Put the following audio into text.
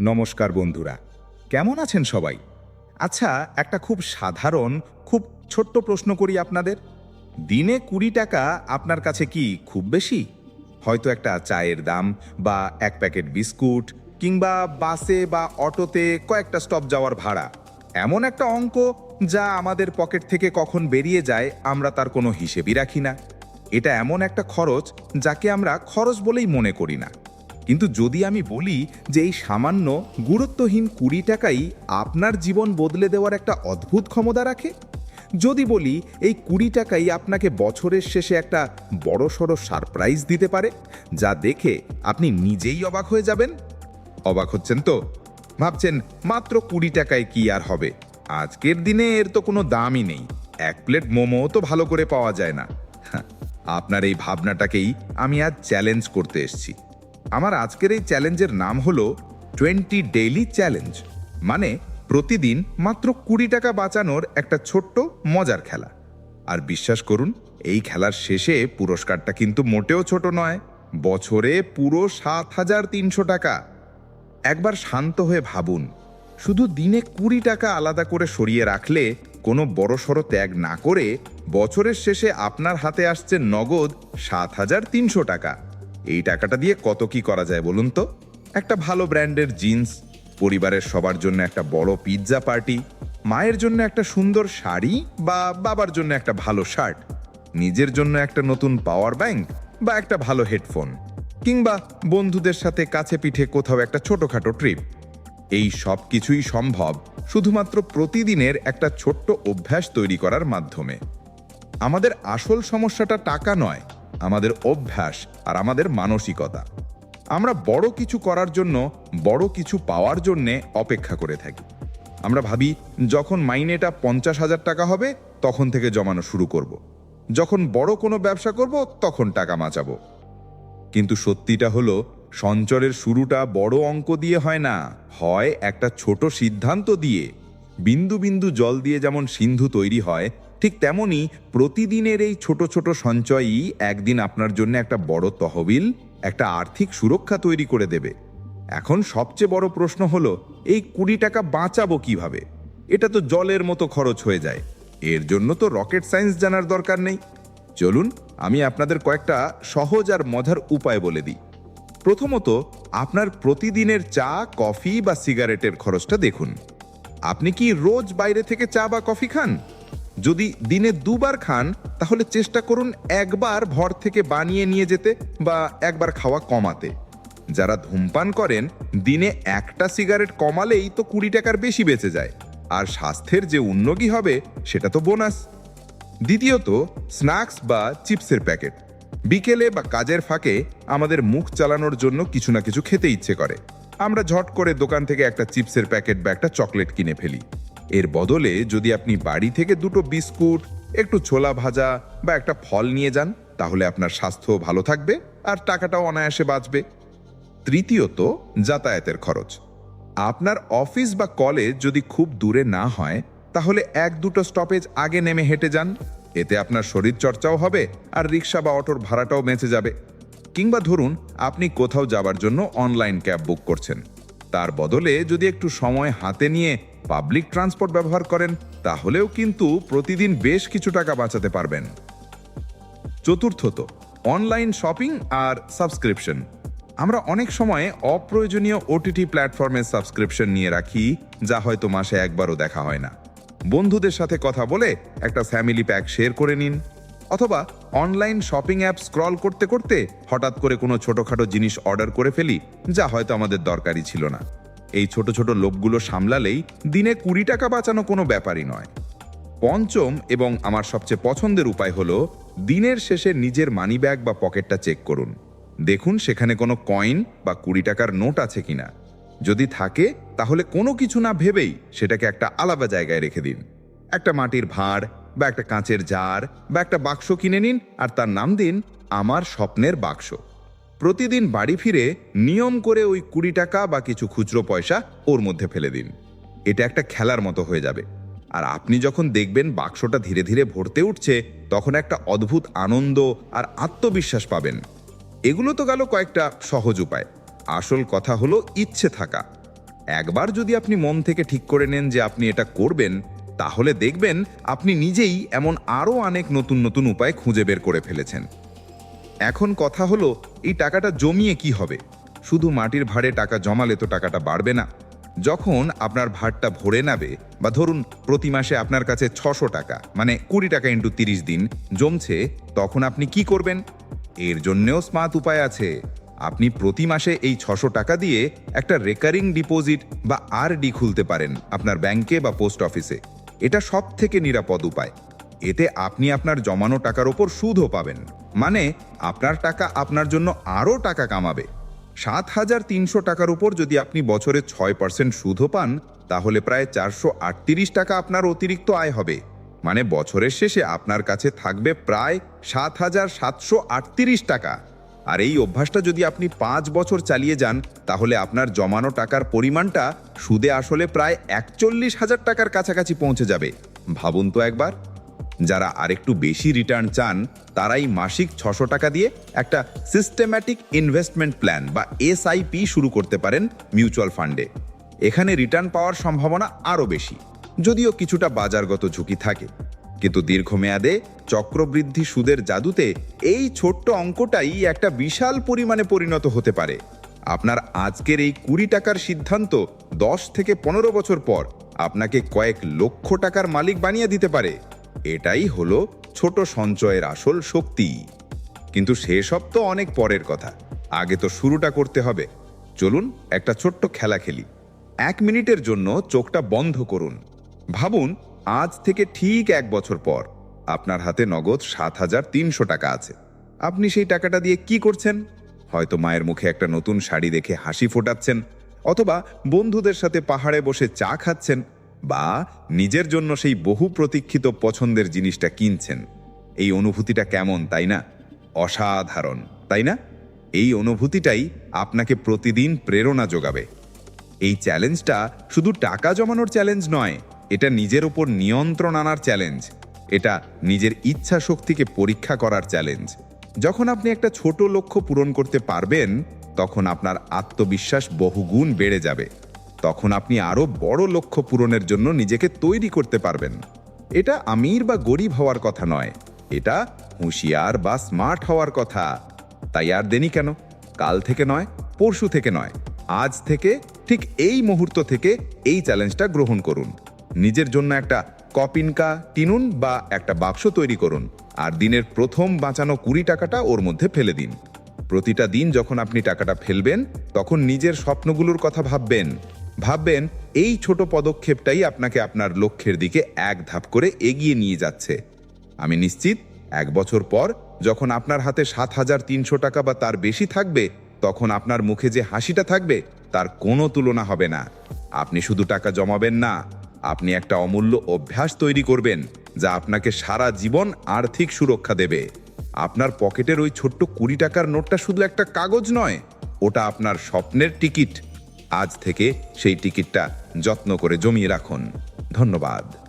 নমস্কার বন্ধুরা। কেমন আছেন সবাই? আচ্ছা একটা খুব সাধারণ, খুব ছোট্ট প্রশ্ন করি আপনাদের। দিনে কুড়ি টাকা আপনার কাছে কি খুব বেশি? হয়তো একটা চায়ের দাম বা এক প্যাকেট বিস্কুট কিংবা বাসে বা অটোতে কয়েকটা স্টপ যাওয়ার ভাড়া। এমন একটা অঙ্ক যা আমাদের পকেট থেকে কখন বেরিয়ে যায় আমরা তার কোনো হিসেবই রাখি না। এটা এমন একটা খরচ যাকে আমরা খরচ বলেই মনে করি না। কিন্তু যদি আমি বলি যে এই সামান্য গুরুত্বহীন কুড়ি টাকাই আপনার জীবন বদলে দেওয়ার একটা অদ্ভুত ক্ষমতা রাখে? যদি বলি এই কুড়ি টাকাই আপনাকে বছরের শেষে একটা বড়সড় সারপ্রাইজ দিতে পারে যা দেখে আপনি নিজেই অবাক হয়ে যাবেন। অবাক হচ্ছেন তো? ভাবছেন মাত্র কুড়ি টাকায় কি আর হবে? আজকের দিনে এর তো কোনো দামই নেই। এক প্লেট মোমো তো ভালো করে পাওয়া যায় না। হ্যাঁ, আপনার এই ভাবনাটাকেই আমি আজ চ্যালেঞ্জ করতে এসেছি। আমার আজকের এই চ্যালেঞ্জের নাম হলো টোয়েন্টি ডেইলি চ্যালেঞ্জ মানে প্রতিদিন মাত্র কুড়ি টাকা বাঁচানোর একটা ছোট্ট মজার খেলা। আর বিশ্বাস করুন, এই খেলার শেষে পুরস্কারটা কিন্তু মোটেও ছোট নয়, বছরে পুরো সাত হাজার তিনশো টাকা। একবার শান্ত হয়ে ভাবুন, শুধু দিনে কুড়ি টাকা আলাদা করে সরিয়ে রাখলে কোনো বড়সড় ত্যাগ না করে বছরের শেষে আপনার হাতে আসছে নগদ সাত হাজার তিনশো টাকা। এই টাকাটা দিয়ে কত কি করা যায় বলুন তো? একটা ভালো ব্র্যান্ডের জিন্স, পরিবারের সবার জন্য একটা বড় পিৎজা পার্টি, মায়ের জন্য একটা সুন্দর শাড়ি বা বাবার জন্য একটা ভালো শার্ট, নিজের জন্য একটা নতুন পাওয়ার ব্যাংক বা একটা ভালো হেডফোন, কিংবা বন্ধুদের সাথে কাছে পিঠে কোথাও একটা ছোটখাটো ট্রিপ। এই সব কিছুই সম্ভব শুধুমাত্র প্রতিদিনের একটা ছোট্ট অভ্যাস তৈরি করার মাধ্যমে। আমাদের আসল সমস্যাটা টাকা নয় আমাদের অভ্যাস আর আমাদের মানসিকতা। আমরা বড় কিছু করার জন্য বড় কিছু পাওয়ার জন্যে অপেক্ষা করে থাকি। আমরা ভাবি, যখন মাইনেটা পঞ্চাশ হাজার টাকা হবে, তখন থেকে জমানো শুরু করব। যখন বড় কোনো ব্যবসা করব, তখন টাকা বাঁচাবো কিন্তু সত্যিটা হলো, সঞ্চরের শুরুটা বড় অঙ্ক দিয়ে হয় না। হয় একটা ছোট সিদ্ধান্ত দিয়ে। বিন্দু বিন্দু জল দিয়ে যেমন সিন্ধু তৈরি হয় ঠিক তেমনি প্রতিদিনের এই ছোট ছোট সঞ্চয়ই একদিন আপনার জন্য একটা বড় তহবিল, একটা আর্থিক সুরক্ষা তৈরি করে দেবে। এখন সবচেয়ে বড় প্রশ্ন হলো, এই কুড়ি টাকা বাঁচাবো কীভাবে? এটা তো জলের মতো খরচ হয়ে যায়। এর জন্য তো রকেট সায়েন্স জানার দরকার নেই। চলুন, আমি আপনাদের কয়েকটা সহজ আর মজার উপায় বলে দিই। প্রথমত, আপনার প্রতিদিনের চা, কফি বা সিগারেটের খরচটা দেখুন। আপনি কি রোজ বাইরে থেকে চা বা কফি খান? যদি দিনে দুবার খান, তাহলে চেষ্টা করুন একবার ভর থেকে বানিয়ে নিয়ে যেতে বা একবার খাওয়া কমাতে। যারা ধূমপান করেন, দিনে একটা সিগারেট কমালেই তো কুড়ি টাকার বেশি বেঁচে যায়। আর স্বাস্থ্যের যে উন্নতি হবে, সেটা তো বোনাস। দ্বিতীয়ত, স্ন্যাক্স বা চিপসের প্যাকেট। বিকেলে বা কাজের ফাঁকে আমাদের মুখ চালানোর জন্য কিছু না কিছু খেতে ইচ্ছে করে। আমরা ঝট করে দোকান থেকে একটা চিপসের প্যাকেট বা একটা চকলেট কিনে ফেলি। এর বদলে যদি আপনি বাড়ি থেকে দুটো বিস্কুট, একটু ছোলা ভাজা বা একটা ফল নিয়ে যান, তাহলে আপনার স্বাস্থ্য ভালো থাকবে আর টাকাটাও অনায়াসে বাঁচবে। তৃতীয়ত, যাতায়াতের খরচ। আপনার অফিস বা কলেজ যদি খুব দূরে না হয়, তাহলে এক দুটো স্টপেজ আগে নেমে হেঁটে যান। এতে আপনার শরীর চর্চাও হবে আর রিক্সা বা অটোর ভাড়াটাও বেঁচে যাবে। কিংবা ধরুন, আপনি কোথাও যাবার জন্য অনলাইন ক্যাব বুক করছেন। তার বদলে যদি একটু সময় হাতে নিয়ে পাবলিক ট্রান্সপোর্ট ব্যবহার করেন, তাহলেও কিন্তু প্রতিদিন বেশ কিছু টাকা বাঁচাতে পারবেন। চতুর্থত অনলাইন শপিং আর সাবস্ক্রিপশন আমরা অনেক সময় অপ্রয়োজনীয় ওটিটি প্ল্যাটফর্মের সাবস্ক্রিপশন নিয়ে রাখি, যা হয়তো মাসে একবারও দেখা হয় না। বন্ধুদের সাথে কথা বলে একটা ফ্যামিলি প্যাক শেয়ার করে নিন, অথবা অনলাইন শপিং অ্যাপ স্ক্রল করতে করতে হঠাৎ করে কোনো ছোটোখাটো জিনিস অর্ডার করে ফেলি, যা হয়তো আমাদের দরকারই ছিল না। এই ছোট ছোট লোকগুলো সামলালেই দিনে কুড়ি টাকা বাঁচানো কোনো ব্যাপারই নয়। পঞ্চম এবং আমার সবচেয়ে পছন্দের উপায় হলো দিনের শেষে নিজের মানি ব্যাগ বা পকেটটা চেক করুন। দেখুন সেখানে কোনো কয়েন বা কুড়ি টাকার নোট আছে কিনা। যদি থাকে, তাহলে কোনো কিছু না ভেবেই সেটাকে একটা আলাদা জায়গায় রেখে দিন। একটা মাটির ভাঁড় বা একটা কাঁচের জার বা একটা বাক্স কিনে নিন আর তার নাম দিন, আমার স্বপ্নের বাক্স। প্রতিদিন বাড়ি ফিরে নিয়ম করে ওই কুড়ি টাকা বা কিছু খুচরো পয়সা ওর মধ্যে ফেলে দিন। এটা একটা খেলার মতো হয়ে যাবে। আর আপনি যখন দেখবেন বাক্সটা ধীরে ধীরে ভরতে উঠছে, তখন একটা অদ্ভুত আনন্দ আর আত্মবিশ্বাস পাবেন। এগুলো তো গেল কয়েকটা সহজ উপায়। আসল কথা হলো ইচ্ছে থাকা। একবার যদি আপনি মন থেকে ঠিক করে নেন যে আপনি এটা করবেন, তাহলে দেখবেন আপনি নিজেই এমন আরও অনেক নতুন নতুন উপায় খুঁজে বের করে ফেলেছেন। এখন কথা হলো এই টাকাটা জমিয়ে কি হবে? শুধু মাটির ভাড়ে টাকা জমালে তো টাকাটা বাড়বে না। যখন আপনার ভাড়টা ভরে নেবে, বা ধরুন প্রতি মাসে আপনার কাছে ছশো টাকা মানে কুড়ি টাকা ইন্টু তিরিশ দিন জমছে, তখন আপনি কি করবেন? এর জন্যেও স্মার্ট উপায় আছে। আপনি প্রতি মাসে এই ছশো টাকা দিয়ে একটা রেকারিং ডিপোজিট বা আরডি খুলতে পারেন আপনার ব্যাংকে বা পোস্ট অফিসে এটা সব থেকে নিরাপদ উপায়। এতে আপনি আপনার জমানো টাকার ওপর সুদও পাবেন। মানে আপনার টাকা আপনার জন্য আরও টাকা কামাবে। সাত হাজার তিনশো টাকার উপর যদি আপনি বছরে ছয় পার্সেন্ট সুদও পান, তাহলে প্রায় চারশো আটত্রিশ টাকা আপনার অতিরিক্ত আয় হবে। মানে বছরের শেষে আপনার কাছে থাকবে প্রায় সাত হাজার সাতশো আটত্রিশ টাকা। আর এই অভ্যাসটা যদি আপনি পাঁচ বছর চালিয়ে যান, তাহলে আপনার জমানো টাকার পরিমাণটা সুদে আসলে প্রায় একচল্লিশ হাজার টাকার কাছাকাছি পৌঁছে যাবে। ভাবুন তো একবার। যারা আরেকটু বেশি রিটার্ন চান, তারাই মাসিক ছশো টাকা দিয়ে একটা সিস্টেম্যাটিক ইনভেস্টমেন্ট প্ল্যান বা এসআইপি শুরু করতে পারেন মিউচুয়াল ফান্ডে এখানে রিটার্ন পাওয়ার সম্ভাবনা আরও বেশি, যদিও কিছুটা বাজারগত ঝুঁকি থাকে। কিন্তু দীর্ঘমেয়াদে চক্রবৃদ্ধি সুদের জাদুতে এই ছোট্ট অঙ্কটাই একটা বিশাল পরিমাণে পরিণত হতে পারে। আপনার আজকের এই কুড়ি টাকার সিদ্ধান্ত দশ থেকে পনেরো বছর পর আপনাকে কয়েক লক্ষ টাকার মালিক বানিয়ে দিতে পারে। এটাই হলো ছোট সঞ্চয়ের আসল শক্তি। কিন্তু সেসব তো অনেক পরের কথা। আগে তো শুরুটা করতে হবে। চলুন একটা ছোট্ট খেলা খেলি। এক মিনিটের জন্য চোখটা বন্ধ করুন। ভাবুন, আজ থেকে ঠিক এক বছর পর আপনার হাতে নগদ সাত হাজার তিনশো টাকা আছে। আপনি সেই টাকাটা দিয়ে কি করছেন? হয়তো মায়ের মুখে একটা নতুন শাড়ি দেখে হাসি ফোটাচ্ছেন, অথবা বন্ধুদের সাথে পাহাড়ে বসে চা খাচ্ছেন। বা নিজের জন্য সেই বহু প্রতীক্ষিত পছন্দের জিনিসটা কিনছেন। এই অনুভূতিটা কেমন, তাই না? অসাধারণ, তাই না? এই অনুভূতিটাই আপনাকে প্রতিদিন প্রেরণা যোগাবে। এই চ্যালেঞ্জটা শুধু টাকা জমানোর চ্যালেঞ্জ নয়, এটা নিজের ওপর নিয়ন্ত্রণ আনার চ্যালেঞ্জ। এটা নিজের ইচ্ছা শক্তিকে পরীক্ষা করার চ্যালেঞ্জ। যখন আপনি একটা ছোট লক্ষ্য পূরণ করতে পারবেন, তখন আপনার আত্মবিশ্বাস বহুগুণ বেড়ে যাবে। তখন আপনি আরও বড় লক্ষ্য পূরণের জন্য নিজেকে তৈরি করতে পারবেন। এটা আমির বা গরিব হওয়ার কথা নয়। এটা হুঁশিয়ার বা স্মার্ট হওয়ার কথা। তাই আর দেনি কেন? কাল থেকে নয়, পরশু থেকে নয়, আজ থেকে, ঠিক এই মুহূর্ত থেকে এই চ্যালেঞ্জটা গ্রহণ করুন। নিজের জন্য একটা কপিনকা টিনুন বা একটা বাক্স তৈরি করুন। আর দিনের প্রথম বাঁচানো কুড়ি টাকাটা ওর মধ্যে ফেলে দিন। প্রতিটা দিন যখন আপনি টাকাটা ফেলবেন, তখন নিজের স্বপ্নগুলোর কথা ভাববেন। ভাববেন, এই ছোট পদক্ষেপটাই আপনাকে আপনার লক্ষ্যের দিকে এক ধাপ করে এগিয়ে নিয়ে যাচ্ছে। আমি নিশ্চিত, এক বছর পর যখন আপনার হাতে সাত হাজার তিনশো টাকা বা তার বেশি থাকবে, তখন আপনার মুখে যে হাসিটা থাকবে, তার কোনো তুলনা হবে না। আপনি শুধু টাকা জমাবেন না, আপনি একটা অমূল্য অভ্যাস তৈরি করবেন, যা আপনাকে সারা জীবন আর্থিক সুরক্ষা দেবে। আপনার পকেটের ওই ছোট্ট কুড়ি টাকার নোটটা শুধু একটা কাগজ নয়, ওটা আপনার স্বপ্নের টিকিট। আজ থেকে সেই টিকিটটা যত্ন করে জমিয়ে রাখুন। ধন্যবাদ।